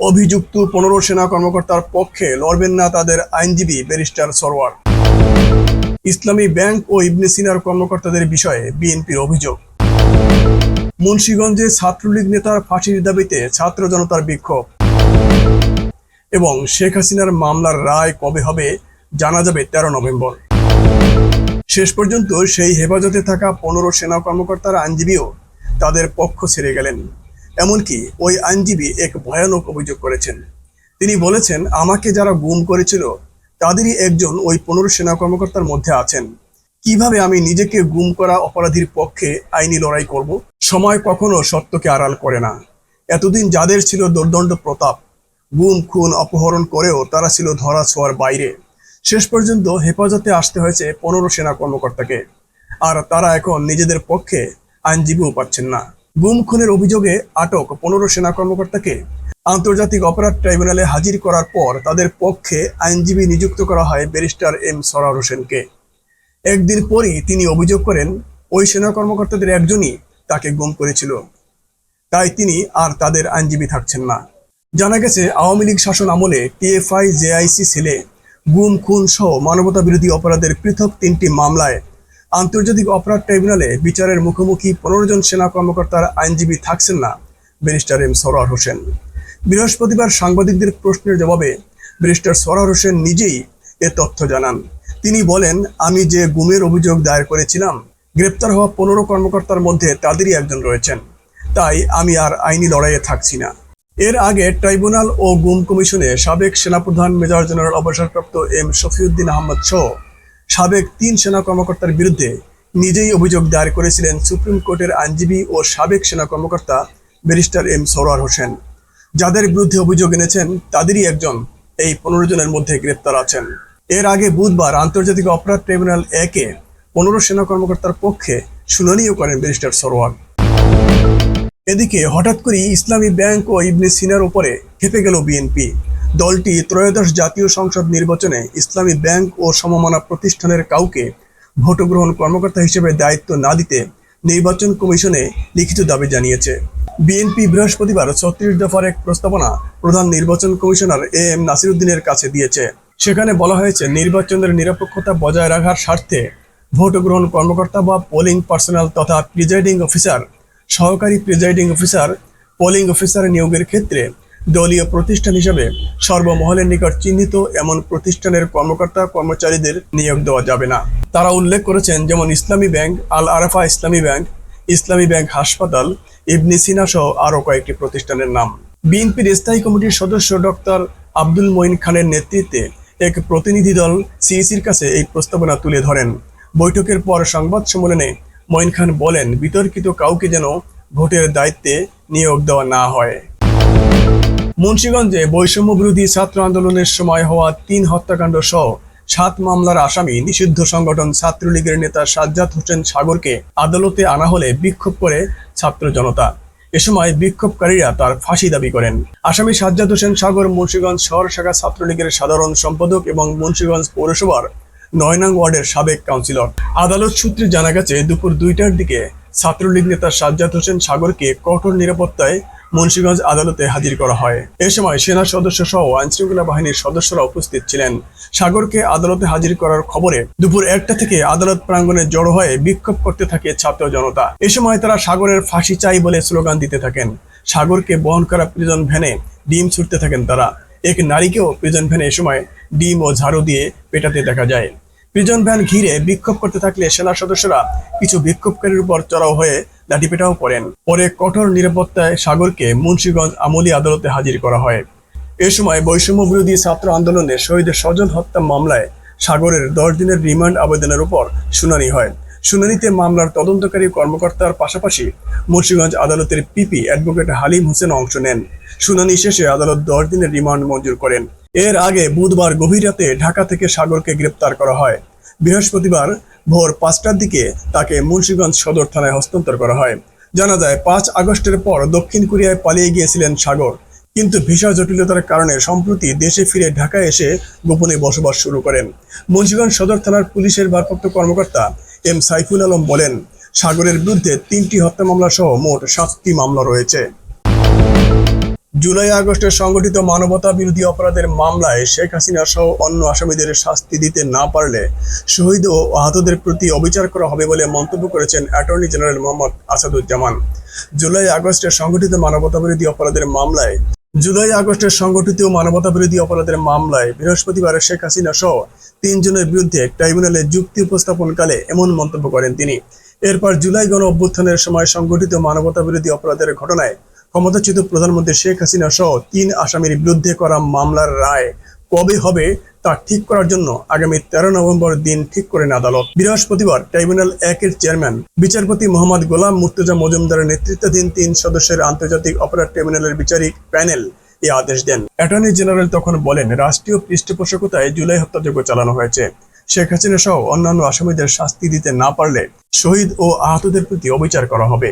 অভিযুক্ত পনেরো সেনা কর্মকর্তার পক্ষে লড়বেন না তাদের আইনজীবী ব্যারিস্টার সরওয়ার। ইসলামী ব্যাংক ও ইবনে সিনার কর্মকর্তাদের বিষয়ে বিএনপির অভিযোগ। মুন্সীগঞ্জে ছাত্রলীগ নেতার ফাঁসির দাবিতে ছাত্র জনতার বিক্ষোভ। এবং শেখ হাসিনার মামলার রায় কবে হবে জানা যাবে তেরো নভেম্বর। শেষ পর্যন্ত সেই হেফাজতে থাকা পনেরো সেনা কর্মকর্তার আইনজীবীও তাদের পক্ষ ছেড়ে গেলেন। এমনকি ওই আইনজীবী এক ভয়ানক অভিযোগ করেছেন। তিনি বলেছেন, আমাকে যারা গুম করেছিল, তাদেরই একজন ওই পনেরো সেনা কর্মকর্তার মধ্যে আছেন। কীভাবে আমি নিজেকে গুম করা অপরাধীর পক্ষে আইনি লড়াই করব? সময় কখনো সত্যকে আড়াল করে না। এতদিন যাদের ছিল দুর্দণ্ড প্রতাপ, গুম, খুন, অপহরণ করেও তারা ছিল ধরা ছোঁয়ার বাইরে। শেষ পর্যন্ত হেফাজতে আসতে হয়েছে পনেরো সেনা কর্মকর্তাকে। আর তারা এখন নিজেদের পক্ষে আইনজীবীও পাচ্ছেন না। গুম খুনের অভিযোগে আটক পনেরো সেনা কর্মকর্তাকে আন্তর্জাতিক অপরাধ ট্রাইব্যুনালে হাজির করার পর তাদের পক্ষে আইনজীবী নিযুক্ত করা হয় ব্যারিস্টার এম সরার হোসেনকে। একদিন পরই তিনি অভিযোগ করেন, ওই সেনা কর্মকর্তাদের একজনই তাকে গুম করেছিল। তাই তিনি আর তাদের আইনজীবী থাকছেন না। জানা গেছে, আওয়ামী লীগ শাসন আমলে টিএফআই, জেআইসি ছেলে গুম, খুন সহ মানবতা বিরোধী অপরাধের পৃথক তিনটি মামলায় আন্তর্জাতিক অপরাধ ট্রাইব্যুনালে বিচারের মুখোমুখি পনেরো জন সেনা কর্মকর্তার আইনজীবী থাকছেন না, ব্যারিস্টার এম সরার হোসেন। বৃহস্পতিবার সাংবাদিকদের প্রশ্নের জবাবে ব্যারিস্টার সরার হোসেন নিজেই এ তথ্য জানান। তিনি বলেন, আমি যে গুমের অভিযোগ দায়ের করেছিলাম, গ্রেপ্তার হওয়া পনেরো কর্মকর্তার মধ্যে তাদেরই একজন রয়েছেন। তাই আমি আর আইনি লড়াইয়ে থাকছি না। এর আগে ট্রাইব্যুনাল ও গুম কমিশনে সাবেক সেনাপ্রধান মেজর জেনারেল অবসরপ্রাপ্ত এম শফিউদ্দিন আহমদ সহ সাবেক তিন সেনা কর্মকর্তার বিরুদ্ধে নিজেই অভিযোগ দায়ের করেছিলেন সুপ্রিম কোর্টের আইনজীবী ও সাবেক সেনা কর্মকর্তা ব্যারিস্টার এম সরোয়ার হোসেন। যাদের বিরুদ্ধে অভিযোগ এনেছেন, তাদেরই একজন এই পনেরো জনের মধ্যে গ্রেপ্তার আছেন। এর আগে বুধবার আন্তর্জাতিক অপরাধ ট্রাইব্যুনাল একে পনেরো সেনা কর্মকর্তার পক্ষে শুনানিও করেন ব্যারিস্টার সরোয়ার। এদিকে হঠাৎ করেই ইসলামী ব্যাংক ও ইবনে সিনার উপরে খেপে গেল বিএনপি। দলটি ত্রয়োদশ জাতীয় সংসদ নির্বাচনে ইসলামী ব্যাংক ও সমমানা প্রতিষ্ঠানের কাউকে ভোট গ্রহণ কর্মকর্তা হিসেবে দায়িত্ব না দিতে নির্বাচন কমিশনে লিখিত দাবি জানিয়েছে। বিএনপি বৃহস্পতিবার ছত্রিশ দফার এক প্রস্তাবনা প্রধান নির্বাচন কমিশনার এ এম নাসিরুদ্দিনের কাছে দিয়েছে। সেখানে বলা হয়েছে, নির্বাচনের নিরপেক্ষতা বজায় রাখার স্বার্থে ভোট গ্রহণ কর্মকর্তা বা পোলিং পার্সোনাল তথা প্রিজাইডিং অফিসার, সহকারী প্রিজাইডিং অফিসার, পোলিং অফিসার নিয়োগের ক্ষেত্রে দলীয় প্রতিষ্ঠান হিসেবে সর্বমহলের নিকট চিহ্নিত এমন প্রতিষ্ঠানের কর্মকর্তা কর্মচারীদের নিয়োগ দেওয়া যাবে না। তারা উল্লেখ করেছেন, যেমন ইসলামী ব্যাংক, আল আরাফা ইসলামী ব্যাংক ইসলামী ব্যাংক হাসপাতাল, ইবনি সিনা সহ আরও কয়েকটি প্রতিষ্ঠানের নাম। বিএনপির স্থায়ী কমিটির সদস্য ডক্টর আব্দুল মঈন খানের নেতৃত্বে এক প্রতিনিধি দল সিইসির কাছে এই প্রস্তাবনা তুলে ধরেন। বৈঠকের পর সংবাদ সম্মেলনে মঈন খান বলেন, বিতর্কিত কাউকে যেন ভোটের দায়িত্বে নিয়োগ দেওয়া না হয়। মুন্সিগঞ্জে বৈষম্য বিরোধী ছাত্র আন্দোলনের সময় হওয়া তিন হত্যাকাণ্ড সহ সাত মামলার আসামি নিষিদ্ধ সংগঠন ছাত্রলীগের নেতা সাজ্জাদ হোসেন সাগরকে আদালতে আনা হলে বিক্ষোভ করে ছাত্র জনতা। এ সময় বিক্ষোভকারীরা তার ফাঁসি দাবি করেন। আসামি সাজ্জাদ হোসেন সাগর মুন্সিগঞ্জ শহর শাখা ছাত্রলীগের সাধারণ সম্পাদক এবং মুন্সিগঞ্জ পৌরসভার নয়নাং ওয়ার্ডের সাবেক কাউন্সিলর। আদালত সূত্রে জানা গেছে, দুপুর দুইটার দিকে ছাত্রলীগ নেতা সাজ্জাদ হোসেন সাগরকে কঠোর নিরাপত্তায় মুন্সিগঞ্জ আদালতে হাজির করা হয়। এ সময় সেনা সদস্য সহ আইনশৃঙ্খলা বাহিনীর সদস্যরা উপস্থিত ছিলেন। সাগরকে আদালতে হাজির করার খবরে দুপুর একটা থেকে আদালত প্রাঙ্গণে জড়ো হয়ে বিক্ষোভ করতে থাকে ছাত্র জনতা। এ সময় তারা সাগরের ফাঁসি চাই বলে স্লোগান দিতে থাকেন। সাগরকে বহন করা প্রিজন ভ্যানে ডিম ছুটতে থাকেন তারা। এক নারীকেও প্রিজন ভ্যানে এ সময় ডিম ও ঝাড়ু দিয়ে পেটাতে দেখা যায়। প্রিজন ভ্যান ঘিরে বিক্ষোভ করতে থাকলে সেনা সদস্যরা কিছু বিক্ষোভকারীর উপর চড়াও হয়ে লাঠিপেটাও করেন। পরে কঠোর নিরাপত্তায় সাগরকে মুন্সিগঞ্জ আমলি আদালতে হাজির করা হয়। এ সময় বৈষম্য বিরোধী ছাত্র আন্দোলনে শহীদের স্বজন হত্যা মামলায় সাগরের দশ দিনের রিমান্ড আবেদনের উপর শুনানি হয়। শুনানিতে মামলার তদন্তকারী কর্মকর্তার পাশাপাশি মুন্সিগঞ্জ আদালতের পিপি অ্যাডভোকেট হালিম হোসেন অংশ নেন। শুনানি শেষে আদালত দশ দিনের রিমান্ড মঞ্জুর করেন। এর আগে বুধবার গভীর রাতে ঢাকা থেকে সাগরকে গ্রেপ্তার করা হয়। বৃহস্পতিবার ভোর পাঁচটার দিকে তাকে মুন্সিগঞ্জ সদর থানায় হস্তান্তর করা হয়। জানা যায়, পাঁচ আগস্টের পর দক্ষিণ কোরিয়ায় পালিয়ে গিয়েছিলেন সাগর। কিন্তু ভিসা জটিলতার কারণে সম্প্রতি দেশে ফিরে ঢাকায় এসে গোপনে বসবাস শুরু করেন। মুন্সিগঞ্জ সদর থানার পুলিশের ভারপ্রাপ্ত কর্মকর্তা এম সাইফুল আলম বলেন, সাগরের বিরুদ্ধে তিনটি হত্যা মামলা সহ মোট সাতটি মামলা রয়েছে। জুলাই আগস্টে সংগঠিত মানবতা বিরোধী অপরাধের মামলায় শেখ হাসিনা সহ অন্য আসামিদের শাস্তি দিতে না পারলে শহীদ ও আহতদের প্রতি অবিচার করা হবে বলে মন্তব্য করেছেন attorney general Mohammad Asaduzzaman. July আগস্টে সংগঠিত মানবতা বিরোধী অপরাধের মামলায় জুলাই আগস্টের সংগঠিত মানবতা বিরোধী অপরাধের মামলায় বৃহস্পতিবার শেখ হাসিনা সহ তিনজনের বিরুদ্ধে ট্রাইব্যুনালে যুক্তি উপস্থাপনকালে এমন মন্তব্য করেন তিনি। এরপর জুলাই গণ অভ্যুত্থানের সময় সংগঠিত মানবতা বিরোধী অপরাধের ঘটনায় ক্ষমতাচ্যুত প্রধানমন্ত্রী শেখ হাসিনা সহ তিন আসামির বিরুদ্ধে করা মামলার রায় কবে হবে তা ঠিক করার জন্য আগামী তেরো নভেম্বর দিন ঠিক করেন আদালত। বৃহস্পতিবার ট্রাইব্যুনাল একের চেয়ারম্যান, বিচারপতি মোহাম্মদ গোলাম মুর্তজা মজুমদারের নেতৃত্বাধীন তিন সদস্যের আন্তর্জাতিক অপরাধ ট্রাইব্যুনালের বিচারিক প্যানেল এই আদেশ দেন। অ্যাটর্নি জেনারেল তখন বলেন, রাষ্ট্রীয় পৃষ্ঠপোষকতায় জুলাই হত্যাযজ্ঞ চালানো হয়েছে। শেখ হাসিনা সহ অন্যান্য আসামিদের শাস্তি দিতে না পারলে শহীদ ও আহতদের প্রতি অবিচার করা হবে।